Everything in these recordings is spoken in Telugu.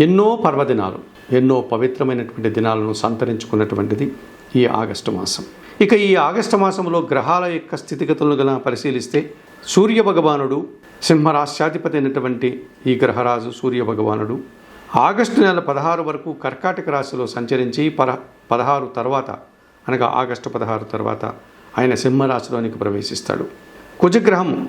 ఎన్నో పర్వదినాలు ఎన్నో పవిత్రమైనటువంటి దినాలను సంతరించుకున్నటువంటిది ఈ ఆగస్టు మాసం. ఇక ఈ ఆగస్టు మాసంలో గ్రహాల యొక్క స్థితిగతులను గల పరిశీలిస్తే సూర్య భగవానుడు సింహరాశ్యాధిపతి అయినటువంటి ఈ గ్రహరాజు సూర్య భగవానుడు ఆగస్టు నెల పదహారు వరకు కర్కాటక రాశిలో సంచరించి పర పదహారు తర్వాత అనగా ఆగస్టు పదహారు తర్వాత ఆయన సింహరాశిలోనికి ప్రవేశిస్తాడు. కుజగ్రహం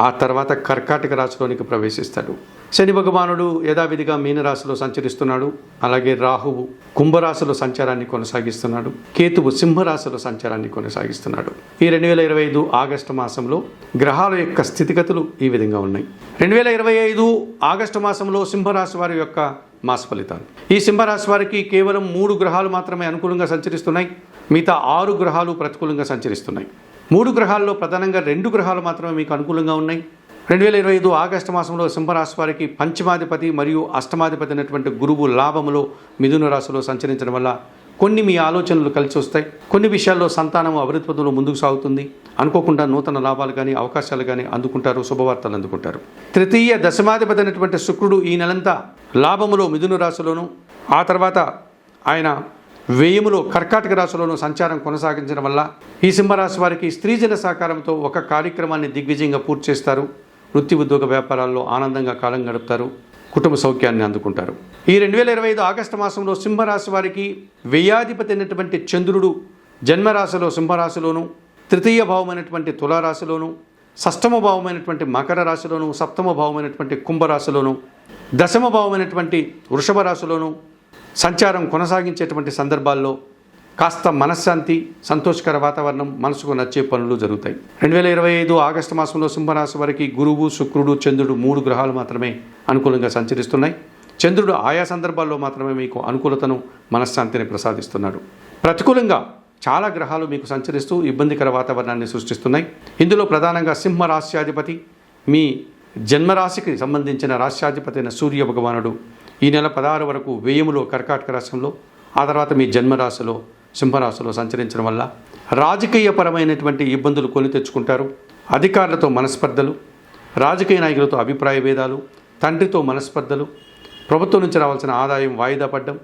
ఆ తర్వాత కర్కాటక రాశిలోనికి ప్రవేశిస్తాడు. శని భగవానుడు యథావిధిగా మీనరాశిలో సంచరిస్తున్నాడు. అలాగే రాహువు కుంభరాశిలో సంచారాన్ని కొనసాగిస్తున్నాడు. కేతువు సింహరాశిలో సంచారాన్ని కొనసాగిస్తున్నాడు. ఈ రెండు వేల ఇరవై ఐదు ఆగస్టు మాసంలో గ్రహాల యొక్క స్థితిగతులు ఈ విధంగా ఉన్నాయి. రెండు వేల ఇరవై ఐదు ఆగస్టు మాసంలో సింహరాశి వారి యొక్క మాస ఫలితాలు. ఈ సింహరాశి వారికి కేవలం మూడు గ్రహాలు మాత్రమే అనుకూలంగా సంచరిస్తున్నాయి. మిగతా ఆరు గ్రహాలు ప్రతికూలంగా సంచరిస్తున్నాయి. మూడు గ్రహాల్లో ప్రధానంగా రెండు గ్రహాలు మాత్రమే మీకు అనుకూలంగా ఉన్నాయి. రెండు వేల ఇరవై ఐదు ఆగస్టు మాసంలో సింహరాశి వారికి పంచమాధిపతి మరియు అష్టమాధిపతి అయినటువంటి గురువు లాభములో మిథున రాశిలో సంచరించడం వల్ల కొన్ని మీ ఆలోచనలు కలిసి వస్తాయి. కొన్ని విషయాల్లో సంతానం అభివృద్ధి ముందుకు సాగుతుంది. అనుకోకుండా నూతన లాభాలు కానీ అవకాశాలు కానీ అందుకుంటారు శుభవార్తలు అందుకుంటారు. తృతీయ దశమాధిపతి అయినటువంటి శుక్రుడు ఈ నెలంతా లాభములో మిథున రాశిలోను ఆ తర్వాత ఆయన వ్యయములో కర్కాటక రాశిలోనూ సంచారం కొనసాగించడం వల్ల ఈ సింహరాశి వారికి స్త్రీజన సహకారంతో ఒక కార్యక్రమాన్ని దిగ్విజయంగా పూర్తి చేస్తారు. వృత్తి ఉద్యోగ వ్యాపారాల్లో ఆనందంగా కాలం గడుపుతారు. కుటుంబ సౌఖ్యాన్ని అందుకుంటారు. ఈ రెండు వేల ఇరవై ఐదు ఆగస్టు మాసంలో సింహరాశి వారికి వ్యయాధిపతి అయినటువంటి చంద్రుడు జన్మరాశిలో సింహరాశిలోను తృతీయ భావమైనటువంటి తులారాశిలోను షష్టమ భావమైనటువంటి మకర రాశిలోను సప్తమ భావమైనటువంటి కుంభరాశిలోను దశమ భావమైనటువంటి వృషభ రాశిలోను సంచారం కొనసాగించేటువంటి సందర్భాల్లో కాస్త మనశ్శాంతి సంతోషకర వాతావరణం మనసుకు నచ్చే పనులు జరుగుతాయి. రెండు వేల ఇరవై ఐదు ఆగస్టు మాసంలో సింహరాశి వారికి గురువు శుక్రుడు చంద్రుడు మూడు గ్రహాలు మాత్రమే అనుకూలంగా సంచరిస్తున్నాయి. చంద్రుడు ఆయా సందర్భాల్లో మాత్రమే మీకు అనుకూలతను మనశ్శాంతిని ప్రసాదిస్తున్నాడు. ప్రతికూలంగా చాలా గ్రహాలు మీకు సంచరిస్తూ ఇబ్బందికర వాతావరణాన్ని సృష్టిస్తున్నాయి. ఇందులో ప్రధానంగా సింహ రాశ్యాధిపతి మీ జన్మరాశికి సంబంధించిన రాశ్యాధిపతి అయిన సూర్య భగవానుడు ఈ నెల పదహారు వరకు వ్యయములో కర్కాటక రాశంలో ఆ తర్వాత మీ జన్మరాశిలో సింహరాశిలో సంచరించడం వల్ల రాజకీయపరమైనటువంటి ఇబ్బందులు కొని తెచ్చుకుంటారు. అధికారులతో మనస్పర్ధలు రాజకీయ నాయకులతో అభిప్రాయ భేదాలు తండ్రితో మనస్పర్ధలు ప్రభుత్వం నుంచి రావాల్సిన ఆదాయం వాయిదా పడ్డం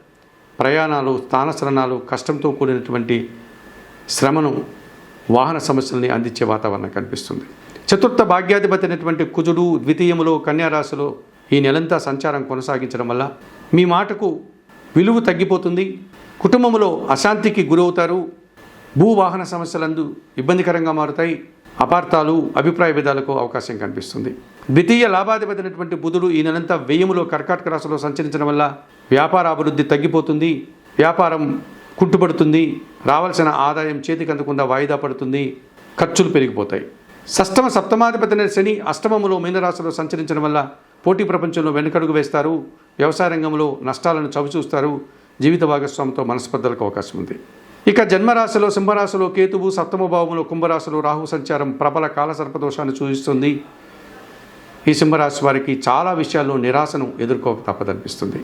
ప్రయాణాలు స్థానశరణాలు కష్టంతో కూడినటువంటి శ్రమను వాహన సమస్యల్ని అందించే వాతావరణం కనిపిస్తుంది. చతుర్థ భాగ్యాధిపతి అయినటువంటి కుజుడు ద్వితీయములో కన్యారాశిలో ఈ నెలంతా సంచారం కొనసాగించడం వల్ల మీ మాటకు విలువ తగ్గిపోతుంది. కుటుంబంలో అశాంతికి గురవుతారు. భూవాహన సమస్యలందు ఇబ్బందికరంగా మారుతాయి. అపార్థాలు అభిప్రాయ భేదాలకు అవకాశం కనిపిస్తుంది. ద్వితీయ లాభాధిపతినటువంటి బుధుడు ఈ నెలంతా వ్యయములో కర్కాటక రాశిలో సంచరించడం వల్ల వ్యాపార అభివృద్ధి తగ్గిపోతుంది. వ్యాపారం కుంటుపడుతుంది. రావాల్సిన ఆదాయం చేతికి అందకుండా వాయిదా పడుతుంది. ఖర్చులు పెరిగిపోతాయి. షష్టమ సప్తమాధిపతి శని అష్టమములో మీనరాశిలో సంచరించడం వల్ల పోటీ ప్రపంచంలో వెనుకడుగు వేస్తారు వ్యవసాయ రంగంలో నష్టాలను చవిచూస్తారు జీవిత భాగస్వామితో మనస్పర్ధలకు అవకాశం ఉంది. ఇక జన్మరాశిలో సింహరాశిలో కేతువు సప్తమ భావంలో కుంభరాశిలో రాహు సంచారం ప్రబల కాల సర్పదోషాన్ని సూచిస్తుంది. ఈ సింహరాశి వారికి చాలా విషయాల్లో నిరాశను ఎదుర్కోక తప్పదనిపిస్తుంది.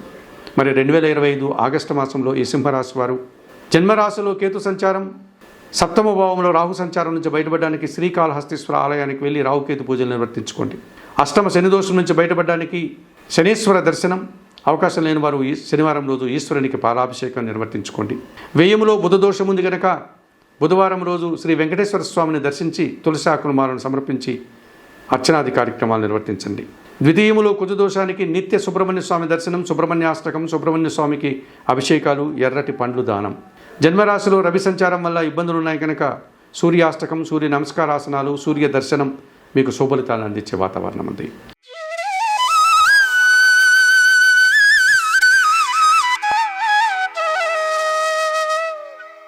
మరి రెండు వేల ఇరవై ఐదు ఆగస్టు మాసంలో ఈ సింహరాశి వారు జన్మరాశిలో కేతు సంచారం సప్తమ భావంలో రాహు సంచారం నుంచి బయటపడడానికి శ్రీకాళహస్తీశ్వర ఆలయానికి వెళ్ళి రాహుకేతు పూజలు నిర్వర్తించుకోండి. అష్టమ శని దోషం నుంచి బయటపడడానికి శనీశ్వర దర్శనం అవకాశం లేని వారు ఈ శనివారం రోజు ఈశ్వరునికి పాలాభిషేకం నిర్వర్తించుకోండి. వ్యయములో బుధ దోషం ఉంది కనుక బుధవారం రోజు శ్రీ వెంకటేశ్వర స్వామిని దర్శించి తులసి ఆకులమాలను సమర్పించి అర్చనాది కార్యక్రమాలు నిర్వర్తించండి. ద్వితీయములో కుజదోషానికి నిత్య సుబ్రహ్మణ్య స్వామి దర్శనం సుబ్రహ్మణ్యాష్టకం సుబ్రహ్మణ్య స్వామికి అభిషేకాలు ఎర్రటి పండ్లు దానం. జన్మరాశిలో రవి సంచారం వల్ల ఇబ్బందులు ఉన్నాయి కనుక సూర్యాష్టకం సూర్య నమస్కారాసనాలు సూర్య దర్శనం మీకు శుభలితాలను అందించే వాతావరణం ఉంది.